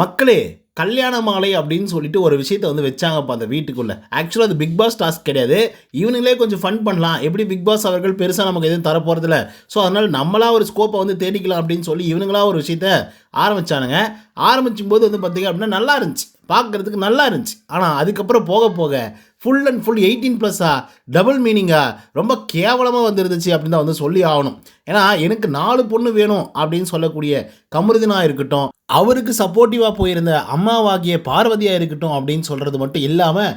மக்களே கல்யாண மாலை அப்படின்னு சொல்லிட்டு ஒரு விஷயத்தை வந்து வச்சாங்கப்பா அந்த வீட்டுக்குள்ளே. ஆக்சுவலாக அது பிக் பாஸ் டாஸ்க் கிடையாது. இவனுங்களே கொஞ்சம் ஃபன் பண்ணலாம். எப்படி பிக் பாஸ் அவர்கள் பெருசாக நமக்கு எதுவும் தரப்போகிறதில்ல ஸோ அதனால் நம்மளா ஒரு ஸ்கோப்பை வந்து தேடிக்கலாம் அப்படின்னு சொல்லி இவனுங்களா ஒரு விஷயத்த ஆரம்பித்தானுங்க ஆரம்பிக்கும் போது வந்து பார்த்திங்க அப்படின்னா நல்லா இருந்துச்சு. பார்க்குறதுக்கு நல்லா இருந்துச்சு. ஆனால் அதுக்கப்புறம் போக போக ஃபுல் அண்ட் ஃபுல் எயிட்டீன் ப்ளஸ்ஸாக டபுள் மீனிங்காக ரொம்ப கேவலமாக வந்துருந்துச்சு அப்படின்னு தான் வந்து சொல்லி ஆகணும். ஏன்னா எனக்கு நாலு பொண்ணு வேணும் அப்படின்னு சொல்லக்கூடிய கமருதினா இருக்கட்டும் அவருக்கு சப்போர்ட்டிவாக போயிருந்த அம்மாவாகிய பார்வதியாக இருக்கட்டும் அப்படின்னு சொல்கிறது மட்டும் இல்லாமல்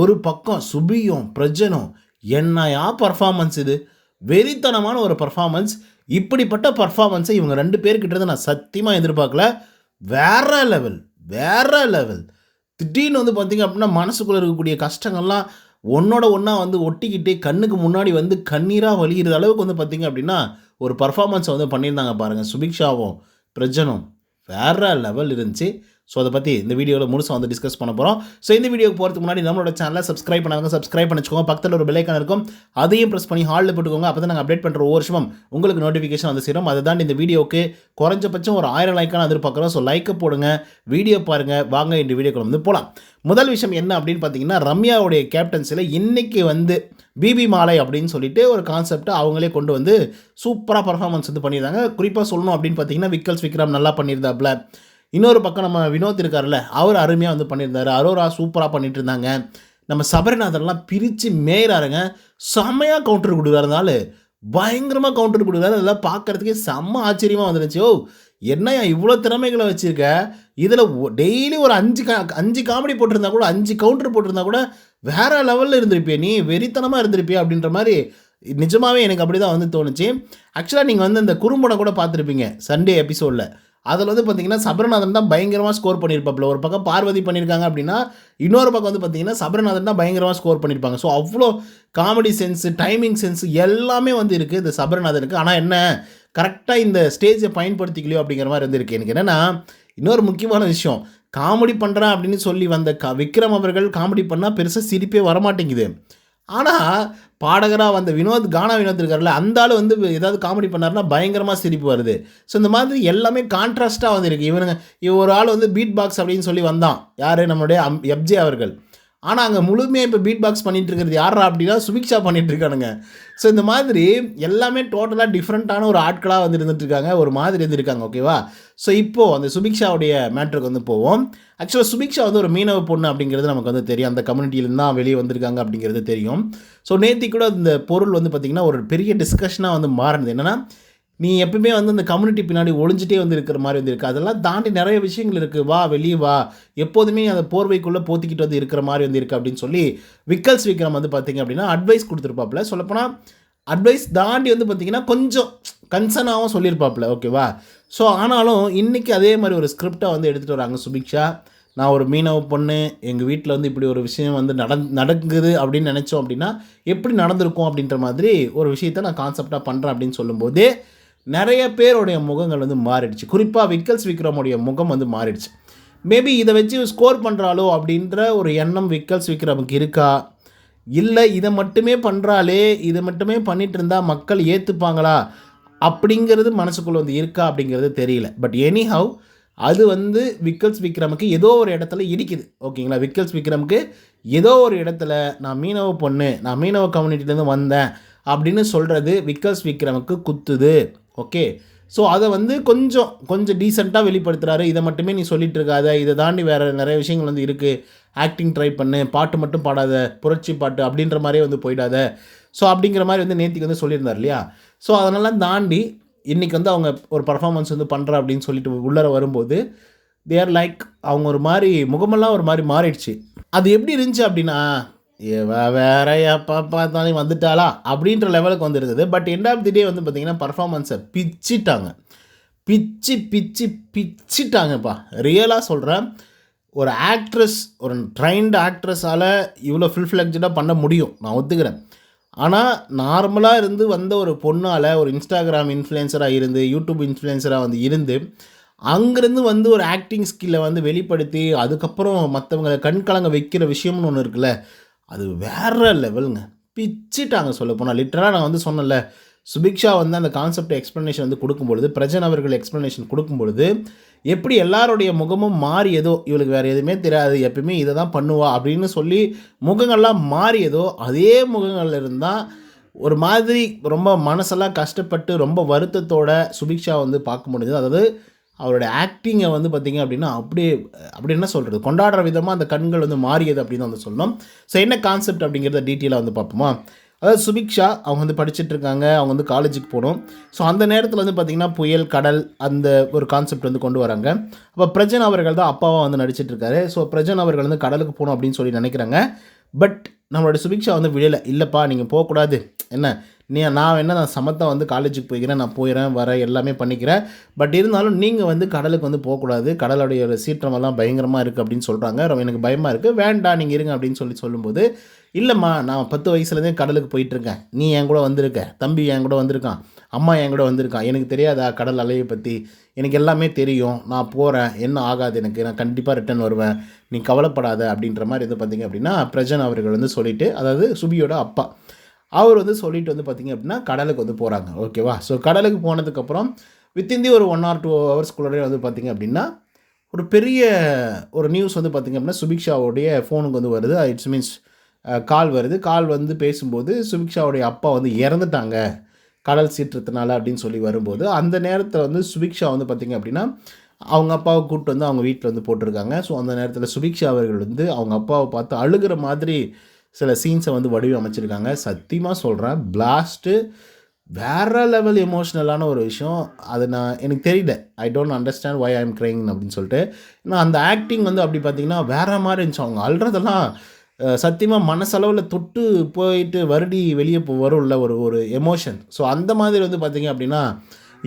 ஒரு பக்கம் சுபியும் பிரஜனும் என்னையா பர்ஃபார்மன்ஸ் இது. வெறித்தனமான ஒரு பர்ஃபார்மன்ஸ் இப்படிப்பட்ட பர்ஃபார்மன்ஸை இவங்க ரெண்டு பேர்கிட்ட நான் சத்தியமாக எதிர்பார்க்கல. வேற லெவல் வேற லெவல் திடீர்னு வந்து பார்த்தீங்க அப்படின்னா மனசுக்குள்ளே இருக்கக்கூடிய கஷ்டங்கள்லாம் ஒன்னோட ஒன்றா வந்து ஒட்டிக்கிட்டு கண்ணுக்கு முன்னாடி வந்து கண்ணீராக வலிகிற அளவுக்கு வந்து பார்த்திங்க அப்படின்னா ஒரு பர்ஃபார்மன்ஸை வந்து பண்ணியிருந்தாங்க பாருங்கள் சுபிக்ஷாவும் பிரஜனும். வேற லெவல் இருந்துச்சு. ஸோ அதை பற்றி இந்த வீடியோவில் முழுசாக வந்து டிஸ்கஸ் பண்ண போகிறோம் ஸோ இந்த வீடியோக்கு போகிறதுக்கு முன்னாடி நம்மளோட சேனலை சப்ஸ்கிரைப் பண்ணாங்க சப்ஸ்கிரைப் பண்ணிச்சுக்கோங்க. பக்கத்தில் ஒரு பெல்லைக்கான இருக்கும். அதையும் ப்ரெஸ் பண்ணி ஹாலில் போட்டுக்கோங்க. அப்போ தான் நாங்கள் அப்டேட் பண்ணுற ஒவ்வொரு வருஷமும் உங்களுக்கு நோட்டிஃபிகேஷன் வந்து சேரும். அதை தாண்டி இந்த வீடியோக்கு குறைஞ்சபட்சம் ஒரு ஆயிரம் லைக்கான எதிர்பார்க்குறோம். ஸோ லைக்கை போடுங்க. வீடியோ பாருங்கள் வாங்க இந்த வீடியோக்குள்ள வந்து போகலாம் முதல் விஷயம் என்ன அப்படின்னு பார்த்தீங்கன்னா ரம்யாவுடைய கேப்டன்சியில் இன்றைக்கி வந்து பிபி மாலை அப்படின்னு சொல்லிட்டு ஒரு கான்செப்டை அவங்களே கொண்டு வந்து சூப்பராக பர்ஃபார்மன்ஸ் வந்து பண்ணியிருந்தாங்க. குறிப்பாக சொல்லணும் அப்படின்னு பார்த்தீங்கன்னா விக்கல்ஸ் விக்ரம் நல்லா பண்ணியிருந்தாப்புல. இன்னொரு பக்கம் நம்ம வினோத் இருக்கார்ல அவர் அருமையாக வந்து பண்ணியிருந்தாரு. அரோரா சூப்பராக பண்ணிட்டு இருந்தாங்க நம்ம சபரிநாதன்லாம் பிரித்து மேயறாருங்க. செம்மையாக கவுண்டர் கொடுக்குறாருனால பயங்கரமாக கவுண்டர் கொடுக்குறாரு. அதெல்லாம் பார்க்கறதுக்கே செம்ம ஆச்சரியமாக வந்துருச்சு. ஓ என்னையா இவ்வளோ திறமைகளை வச்சுருக்க? இதில் டெய்லி ஒரு அஞ்சு கா அஞ்சு காமெடி போட்டிருந்தா கூட அஞ்சு கவுண்டர் போட்டிருந்தா கூட வேற லெவலில் இருந்திருப்பிய. நீ வெறித்தனமாக இருந்திருப்பிய அப்படின்ற மாதிரி நிஜமாகவே எனக்கு அப்படி தான் வந்து தோணுச்சு. ஆக்சுவலாக நீங்கள் வந்து இந்த குறும்படம் கூட பார்த்துருப்பீங்க சண்டே எபிசோடில் அதில் வந்து பார்த்தீங்கன்னா சபரநாதன் தான் பயங்கரமாக ஸ்கோர் பண்ணியிருப்பாப்புல ஒரு பக்கம் பார்வதி பண்ணியிருக்காங்க அப்படின்னா இன்னொரு பக்கம் வந்து பார்த்தீங்கன்னா சபரநாதன் தான் பயங்கரமாக ஸ்கோர் பண்ணியிருப்பாங்க ஸோ அவ்வளோ காமெடி சென்ஸு டைமிங் சென்ஸ் எல்லாமே வந்து இருக்குது இந்த சபரநாதனுக்கு. ஆனால் என்ன கரெக்டாக இந்த ஸ்டேஜை பயன்படுத்திக்கலையோ அப்படிங்கிற மாதிரி இருந்திருக்கு. எனக்கு என்னென்னா இன்னொரு முக்கியமான விஷயம். காமெடி பண்ணுறேன் அப்படின்னு சொல்லி வந்த க விக்ரம் அவர்கள் காமெடி பண்ணால் பெருசாக சிரிப்பே வரமாட்டேங்குது. ஆனால் பாடகராக வந்த வினோத் கானா வினோத் இருக்கார்ல அந்த ஆள் வந்து ஏதாவது காமெடி பண்ணாருன்னா பயங்கரமாக சிரிப்பு வருது. ஸோ இந்த மாதிரி எல்லாமே கான்ட்ராஸ்ட்டாக வந்து இவனுங்க இவ ஒரு ஆள் வந்து பீட் பாக்ஸ் அப்படின்னு சொல்லி வந்தான். யார்? நம்மளுடைய அம் எப்ஜே அவர்கள். ஆனால் அங்கே முழுமையாக இப்போ பீட் பாக்ஸ் பண்ணிகிட்டு இருக்கிறது யாரா அப்படின்னா சுபிக்ஷா பண்ணிகிட்ருக்கானுங்க ஸோ இந்த மாதிரி எல்லாமே டோட்டலாக டிஃப்ரெண்ட்டான ஒரு ஆட்களாக வந்து இருந்துட்டுருக்காங்க ஒரு மாதிரி இருந்திருக்காங்க ஓகேவா ஸோ இப்போது அந்த சுபிக்ஷாவுடைய மேட்ருக்கு வந்து போவோம். ஆக்சுவலாக சுபிக்ஷா வந்து ஒரு மீனவ பொண்ணு அப்படிங்கிறது நமக்கு வந்து தெரியும். அந்த கம்யூனிட்டியிலேருந்து தான் வெளியே வந்திருக்காங்க அப்படிங்கிறது தெரியும். ஸோ நேத்தி கூட இந்த பொருள் வந்து பார்த்திங்கன்னா ஒரு பெரிய டிஸ்கஷனாக வந்து மாறினது. என்னென்னா நீ எப்பவுமே வந்து அந்த கம்யூனிட்டி பின்னாடி ஒழிஞ்சிட்டே வந்து இருக்கிற மாதிரி வந்து இருக்குது அதெல்லாம் தாண்டி நிறைய விஷயங்கள் இருக்குது வா வெளியே வா. எப்போதுமே அந்த போர்வைக்குள்ளே போத்திக்கிட்டு வந்து இருக்கிற மாதிரி வந்து இருக்குது அப்படின்னு சொல்லி விக்கல்ஸ் விக்ரம் வந்து பார்த்திங்க அப்படின்னா அட்வைஸ் கொடுத்துருப்பாப்புல. சொல்லப்போனால் அட்வைஸ் தாண்டி வந்து பார்த்தீங்கன்னா கொஞ்சம் கன்சர்னாகவும் சொல்லியிருப்பாப்புல. ஓகேவா ஸோ ஆனாலும் இன்றைக்கி அதே மாதிரி ஒரு ஸ்கிரிப்டை வந்து எடுத்துகிட்டு வராங்க சுபிக்ஷா. நான் ஒரு மீனவ பொண்ணு. எங்கள் வீட்டில் வந்து இப்படி ஒரு விஷயம் வந்து நடந் நடக்குது அப்படின்னு நினச்சோம் அப்படின்னா எப்படி நடந்திருக்கும் அப்படின்ற மாதிரி ஒரு விஷயத்த நான் கான்செப்டாக பண்ணுறேன் அப்படின்னு சொல்லும்போது நிறைய பேருடைய முகங்கள் வந்து மாறிடுச்சு. குறிப்பாக விக்கல்ஸ் விக்ரமுடைய முகம் வந்து மாறிடுச்சு. மேபி இதை வச்சு ஸ்கோர் பண்ணுறாளோ அப்படின்ற ஒரு எண்ணம் விக்கல்ஸ் விக்ரமுக்கு இருக்கா? இல்லை இதை மட்டுமே பண்ணுறாளே இதை மட்டுமே பண்ணிட்டு இருந்தால் மக்கள் ஏற்றுப்பாங்களா அப்படிங்கிறது மனசுக்குள்ளே வந்து இருக்கா அப்படிங்கிறது தெரியல. பட் எனிஹவ் அது வந்து விக்கல்ஸ் விக்ரமுக்கு ஏதோ ஒரு இடத்துல இடிக்குது. ஓகேங்களா? விக்கல்ஸ் விக்ரமுக்கு ஏதோ ஒரு இடத்துல நான் மீனவ பொண்ணு நான் மீனவ கம்யூனிட்டிலேருந்து வந்தேன் அப்படின்னு சொல்கிறது விக்கல்ஸ் விக்ரமுக்கு குத்துது. ஓகே ஸோ அதை வந்து கொஞ்சம் கொஞ்சம் டீசெண்டாக வெளிப்படுத்துகிறாரு இதை மட்டுமே நீ சொல்லிட்டு இருக்காத இதை தாண்டி வேறு நிறைய விஷயங்கள் வந்து இருக்குது ஆக்டிங் ட்ரை பண்ணு. பாட்டு மட்டும் பாடாத. புரட்சி பாட்டு அப்படின்ற மாதிரியே வந்து போயிடாத. ஸோ அப்படிங்கிற மாதிரி வந்து நேத்திக்கு வந்து சொல்லியிருந்தார் இல்லையா? ஸோ அதனெல்லாம் தாண்டி இன்றைக்கி வந்து அவங்க ஒரு பர்ஃபாமன்ஸ் வந்து பண்ணுறா அப்படின்னு சொல்லிட்டு உள்ளர வரும்போது தேர் லைக் அவங்க ஒரு மாதிரி முகமெல்லாம் ஒரு மாதிரி மாறிடுச்சு. அது எப்படி இருந்துச்சு அப்படின்னா இவ வேற எப்போ பார்த்தாலும் வந்துட்டாளா அப்படின்ற லெவலுக்கு வந்து but end of the day வந்து பார்த்தீங்கன்னா பர்ஃபார்மன்ஸை பிச்சிட்டாங்க. பிச்சு பிச்சு பிச்சிட்டாங்கப்பா. ரியலாக சொல்கிறேன் ஒரு ஆக்ட்ரஸ் ஒரு ட்ரைன்டு ஆக்ட்ரஸால் இவ்வளோ ஃபுல் ஃப்ளெக்ஜடாக பண்ண முடியும். நான் ஒத்துக்கிறேன். ஆனால் நார்மலாக இருந்து வந்த ஒரு பொண்ணால் ஒரு இன்ஸ்டாகிராம் இன்ஃப்ளூயன்சராக இருந்து யூடியூப் இன்ஃப்ளூயன்சராக வந்து இருந்து அங்கேருந்து வந்து ஒரு ஆக்டிங் ஸ்கில்லை வந்து வெளிப்படுத்தி அதுக்கப்புறம் மற்றவங்களை கண்கலங்க வைக்கிற விஷயம்னு ஒன்று இருக்குல்ல அது வேற லெவலுங்க. பிச்சிட்டாங்க சொல்ல போனால் லிட்டராக நான் வந்து சொன்னேன்ல சுபிக்ஷா வந்து அந்த கான்செப்ட் எக்ஸ்ப்ளனேஷன் வந்து கொடுக்கும்பொழுது பிரஜன் அவர்கள் எக்ஸ்ப்ளனேஷன் கொடுக்கும்பொழுது எப்படி எல்லாருடைய முகமும் மாறியதோ இவளுக்கு வேறு எதுவுமே தெரியாது எப்பயுமே இதை தான் பண்ணுவா அப்படின்னு சொல்லி முகங்கள்லாம் மாறியதோ அதே முகங்கள் இருந்தால் ஒரு மாதிரி ரொம்ப மனசெல்லாம் கஷ்டப்பட்டு ரொம்ப வருத்தத்தோட சுபிக்ஷா வந்து பார்க்க முடியுது அதாவது அவரோட ஆக்டிங்கை வந்து பார்த்திங்க அப்படின்னா அப்படியே அப்படி என்ன சொல்கிறது கொண்டாடுற விதமாக அந்த கண்கள் வந்து மாறியது அப்படின்னு வந்து சொல்லணும். ஸோ என்ன கான்செப்ட் அப்படிங்கிறத டீட்டெயிலாக வந்து பார்ப்போமா? அதாவது சுபிக்ஷா அவங்க வந்து படிச்சுட்டு இருக்காங்க. அவங்க வந்து காலேஜுக்கு போகணும். ஸோ அந்த நேரத்தில் வந்து பார்த்திங்கன்னா புயல் கடல் அந்த ஒரு கான்செப்ட் வந்து கொண்டு வராங்க. அப்போ பிரஜன் அவர்கள் தான் அப்பாவாக வந்து நடிச்சிட்ருக்காரு ஸோ பிரஜன் அவர்கள் வந்து கடலுக்கு போகணும் அப்படின்னு சொல்லி நினைக்கிறாங்க. பட் நம்மளோட சுபிக்ஷா வந்து விழலை இல்லைப்பா நீங்கள் போகக்கூடாது. என்ன? நீ நான் என்ன நான் சமத்தை வந்து காலேஜுக்கு போய்க்கிறேன் நான் போயிடுறேன் வரேன் எல்லாமே பண்ணிக்கிறேன். பட் இருந்தாலும் நீங்கள் வந்து கடலுக்கு வந்து போகக்கூடாது. கடலுடைய சீற்றமெல்லாம் பயங்கரமாக இருக்குது அப்படின்னு சொல்கிறாங்க ரொம்ப எனக்கு பயமாக இருக்குது வேண்டாம் நீங்கள் இருங்க அப்படின்னு சொல்லி சொல்லும்போது இல்லைம்மா நான் பத்து வயசுலேருந்தே கடலுக்கு போயிட்டுருக்கேன். நீ என் கூட வந்திருக்க. தம்பி என் கூட வந்திருக்கான். அம்மா என் கூட வந்திருக்கான். எனக்கு தெரியாதா கடல் அலையை பற்றி எனக்கு எல்லாமே தெரியும். நான் போகிறேன் என்ன ஆகாது எனக்கு. நான் கண்டிப்பாக ரிட்டர்ன் வருவேன். நீ கவலைப்படாத. அப்படின்ற மாதிரி இது பார்த்தீங்க அப்படின்னா பிரஜன் அவர்கள் வந்து சொல்லிவிட்டு அதாவது சுபியோட அப்பா. அவர் வந்து சொல்லிட்டு வந்து பார்த்திங்க அப்படின்னா கடலுக்கு வந்து போகிறாங்க ஓகேவா ஸோ கடலுக்கு போனதுக்கப்புறம் வித்தின் தி ஒரு ஒன் ஆர் டூ ஹவர்ஸ்குள்ளே வந்து பார்த்திங்க அப்படின்னா ஒரு பெரிய ஒரு நியூஸ் வந்து பார்த்திங்க அப்படின்னா சுபிக்ஷாவுடைய ஃபோனுக்கு வந்து வருது. Uh, it's means uh, call வருது. கால் வந்து பேசும்போது சுபிக்ஷாவுடைய அப்பா வந்து இறந்துட்டாங்க. கடல் சீற்றத்தினால அப்படின்னு சொல்லி வரும்போது அந்த நேரத்தில் வந்து சுபிக்ஷா வந்து பார்த்திங்க அப்படின்னா அவங்க அப்பாவை கூப்பிட்டு வந்து அவங்க வீட்டில் வந்து போட்டிருக்காங்க. ஸோ அந்த நேரத்தில் சுபிக்ஷா அவர்கள் வந்து அவங்க அப்பாவை பார்த்து அழுகிற மாதிரி சில சீன்ஸை வந்து வடிவமைச்சிருக்காங்க. சத்தியமாக சொல்கிறேன் பிளாஸ்ட்டு வேற லெவல் எமோஷ்னலான ஒரு விஷயம். அது நான் எனக்கு தெரியல. I don't understand why I am crying அப்படின்னு சொல்லிட்டு. ஏன்னா அந்த ஆக்டிங் வந்து அப்படி பார்த்தீங்கன்னா வேற மாதிரி இருந்துச்சு. அவங்க அழுறதெல்லாம் சத்தியமாக மனசளவில் தொட்டு போயிட்டு வருடி வெளியே போ வரும்ல ஒரு ஒரு எமோஷன் ஸோ அந்த மாதிரி வந்து பார்த்திங்க அப்படின்னா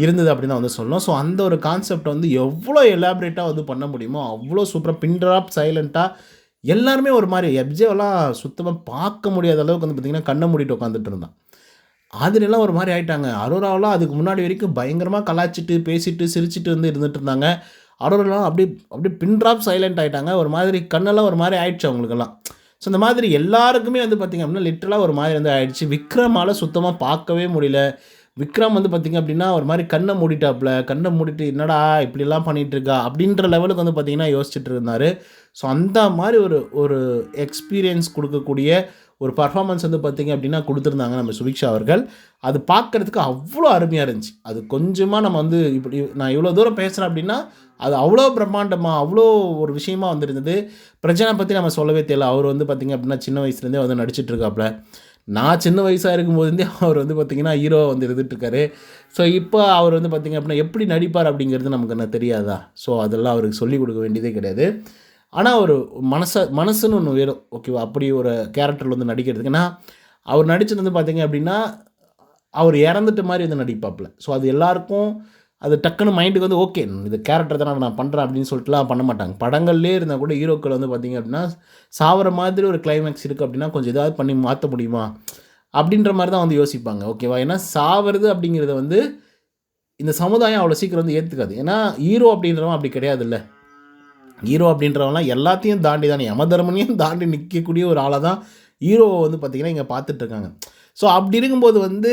இருந்தது அப்படின்னு தான் வந்து சொல்லணும். ஸோ அந்த ஒரு கான்செப்ட் வந்து எவ்வளோ எலாபரேட்டாக வந்து பண்ண முடியுமோ அவ்வளோ சூப்பராக பின்ட்ராப் சைலண்ட்டாக எல்லாருமே ஒரு மாதிரி எப்ஜேவெல்லாம் சுத்தமாக பார்க்க முடியாத அளவுக்கு வந்து பார்த்திங்கன்னா கண்ணை மூடிட்டு உட்காந்துட்டு இருந்தான். ஆதிரெல்லாம் ஒரு மாதிரி ஆயிட்டாங்க. அரோராவெலாம் அதுக்கு முன்னாடி வரைக்கும் பயங்கரமாக கலாச்சிட்டு பேசிட்டு சிரிச்சிட்டு வந்து இருந்துட்டு இருந்தாங்க. அரோராலாம் அப்படியே அப்படியே பின்ட்ராப் சைலண்ட் ஆகிட்டாங்க ஒரு மாதிரி கண்ணெல்லாம் ஒரு மாதிரி ஆயிடுச்சு அவங்களுக்கெல்லாம். ஸோ இந்த மாதிரி எல்லாருக்குமே வந்து பார்த்திங்க அப்படின்னா லிட்டரலாக ஒரு மாதிரி வந்து ஆயிடுச்சு. விக்ரமால் சுத்தமாக பார்க்கவே முடியல. விக்ரம் வந்து பார்த்திங்க அப்படின்னா ஒரு மாதிரி கண்ணை மூடிட்டாப்புல கண்ணை மூடிட்டு என்னடா இப்படிலாம் பண்ணிகிட்ருக்கா அப்படின்ற லெவலுக்கு வந்து பார்த்திங்கன்னா யோசிச்சுட்டு இருந்தார். ஸோ அந்த மாதிரி ஒரு ஒரு எக்ஸ்பீரியன்ஸ் கொடுக்கக்கூடிய ஒரு பர்ஃபாமன்ஸ் வந்து பார்த்திங்க அப்படின்னா கொடுத்துருந்தாங்க நம்ம சுபிக்ஷா அவர்கள். அது பார்க்குறதுக்கு அவ்வளோ அருமையாக இருந்துச்சு. அது கொஞ்சமாக நம்ம வந்து இப்படி நான் இவ்வளோ தூரம் பேசுகிறேன் அப்படின்னா அது அவ்வளோ பிரம்மாண்டமாக அவ்வளோ ஒரு விஷயமா வந்துருந்தது. பிரச்சனை பற்றி நம்ம சொல்லவே தெரியல. அவர் வந்து பார்த்திங்க அப்படின்னா சின்ன வயசுலேருந்தே வந்து நடிச்சிட்ருக்காப்புல நான் சின்ன வயசாக இருக்கும்போதுந்தே அவர் வந்து பார்த்திங்கன்னா ஹீரோ வந்து இருந்துட்டுருக்காரு. ஸோ இப்போ அவர் வந்து பார்த்திங்க அப்படின்னா எப்படி நடிப்பார் அப்படிங்கிறது நமக்கு என்ன தெரியாதா? ஸோ அதெல்லாம் அவருக்கு சொல்லிக் கொடுக்க வேண்டியதே கிடையாது. ஆனால் ஒரு மனசை மனசுன்னு ஒன்று வேணும். ஓகேவா அப்படி ஒரு கேரக்டரில் வந்து நடிக்கிறதுக்கு. ஏன்னா அவர் நடிச்சது வந்து பார்த்திங்க அப்படின்னா அவர் இறந்துட்ட மாதிரி வந்து நடிப்பாப்புல. ஸோ அது எல்லாருக்கும் அது டக்குன்னு மைண்டுக்கு வந்து ஓகே இது கேரக்டர் தான் நான் பண்ணுறேன் அப்படின்னு சொல்லிட்டுலாம் பண்ண மாட்டாங்க. படங்கள்லேயே இருந்தால் கூட ஹீரோக்கள் வந்து பார்த்திங்க அப்படின்னா சாவர மாதிரி ஒரு கிளைமேக்ஸ் இருக்குது அப்படின்னா கொஞ்சம் ஏதாவது பண்ணி மாற்ற முடியுமா? அப்படின்ற மாதிரி தான் வந்து யோசிப்பாங்க. ஓகேவா? ஏன்னா சாவறது அப்படிங்கிறத வந்து இந்த சமுதாயம் அவ்வளோ சீக்கிரம் வந்து ஏற்றுக்காது ஏன்னா ஹீரோ அப்படின்றவன் அப்படி கிடையாது இல்லை ஹீரோ அப்படின்றவன்லாம் எல்லாத்தையும் தாண்டி தானே யமதர்மனையும் தாண்டி நிற்கக்கூடிய ஒரு ஆளாக தான் ஹீரோவை வந்து பார்த்திங்கன்னா இங்கே பார்த்துட்ருக்காங்க ஸோ அப்படி இருக்கும்போது வந்து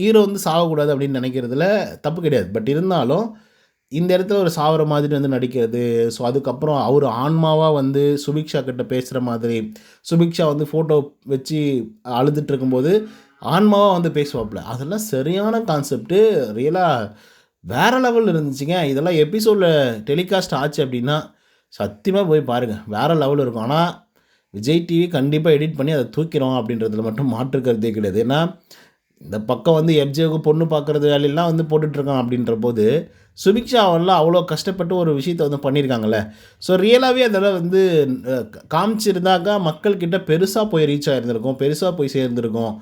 ஹீரோ வந்து சாகக்கூடாது அப்படின்னு நினைக்கிறதுல தப்பு கிடையாது. பட் இருந்தாலும் இந்த இடத்துல ஒரு சாவர மாதிரி வந்து நடிக்கிறது. ஸோ அதுக்கப்புறம் அவர் ஆன்மாவாக வந்து சுபிக்ஷா கிட்ட பேசுகிற மாதிரி சுபிக்ஷா வந்து ஃபோட்டோ வச்சு அழுதுட்டு இருக்கும்போது ஆன்மாவாக வந்து பேசுவாப்புல. அதெல்லாம் சரியான கான்செப்ட்டு ரியலாக வேறு லெவலில் இருந்துச்சுங்க. இதெல்லாம் எபிசோடில் டெலிகாஸ்ட் ஆச்சு அப்படின்னா சத்தியமாக போய் பாருங்கள் வேறு லெவலில் இருக்கும். ஆனால் விஜய் டிவி கண்டிப்பாக எடிட் பண்ணி அதை தூக்கிறோம் அப்படின்றதுல மட்டும் மாற்று கருத்தே கிடையாது. ஏன்னா இந்த பக்கம் வந்து எப்ஜேவுக்கு பொண்ணு பார்க்குறது வேலையெல்லாம் வந்து போட்டுட்ருக்கான் அப்படின்ற போது சுபிக்ஷா அவெல்லாம் அவ்வளோ கஷ்டப்பட்டு ஒரு விஷயத்தை வந்து பண்ணியிருக்காங்கல்ல. ஸோ ரியலாகவே அதெல்லாம் வந்து காமிச்சிருந்தாக்கா மக்கள்கிட்ட பெருசாக போய் ரீச் ஆகிருந்திருக்கும் பெருசாக போய் சேர்ந்துருக்கும்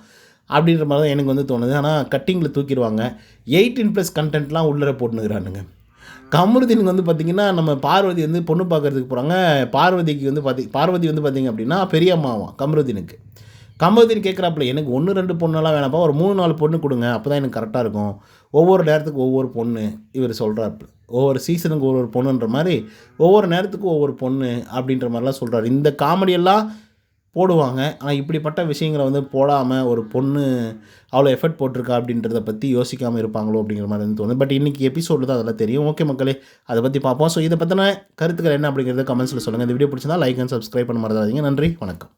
அப்படின்ற மாதிரி தான் எனக்கு வந்து தோணுது. ஆனால் கட்டிங்கில் தூக்கிடுவாங்க. எயிட்டீன் ப்ளஸ் கண்டென்ட்லாம் உள்ளே போட்டுனுக்கிறானுங்க கமருதீனுக்கு வந்து பார்த்திங்கன்னா நம்ம பார்வதி வந்து பொண்ணு பார்க்குறதுக்கு போகிறாங்க பார்வதிக்கு வந்து பார்த்தி பார்வதி வந்து பார்த்திங்க அப்படின்னா பெரிய அம்மாவான் கமருதீனுக்கு. கமருதீன் கேட்குறாப்புல எனக்கு ஒன்று ரெண்டு பொண்ணெல்லாம் வேணாப்பா ஒரு மூணு நாலு பொண்ணு கொடுங்க. அப்போ தான் எனக்கு கரெக்டாக இருக்கும். ஒவ்வொரு நேரத்துக்கு ஒவ்வொரு பொண்ணு இவர் சொல்கிறாப்புல ஒவ்வொரு சீசனுக்கு ஒவ்வொரு பொண்ணுன்ற மாதிரி ஒவ்வொரு நேரத்துக்கும் ஒவ்வொரு பொண்ணு அப்படின்ற மாதிரிலாம் சொல்கிறார் இந்த காமெடியெல்லாம் போடுவாங்க. ஆனால் இப்படிப்பட்ட விஷயங்களை வந்து போடாமல் ஒரு பொண்ணு அவ்வளோ எஃபர்ட் போட்டிருக்கா அப்படின்றத பற்றி யோசிக்காமல் இருப்பாங்களோ அப்படிங்கிற மாதிரி வந்து தோணுது. பட் இன்றைக்கி எபிசோடில் தான் அதெல்லாம் தெரியும். ஓகே மக்களே அதை பற்றி பார்ப்போம். ஸோ இதை பற்றின கருத்துக்கள் என்ன அப்படிங்கிறத கமெண்ட்ஸில் சொல்லுங்கள் இந்த வீடியோ பிடிச்சிருந்தா லைக் அண்ட் சப்ஸ்கிரைப் பண்ண மறந்துடாதீங்க. நன்றி. வணக்கம்.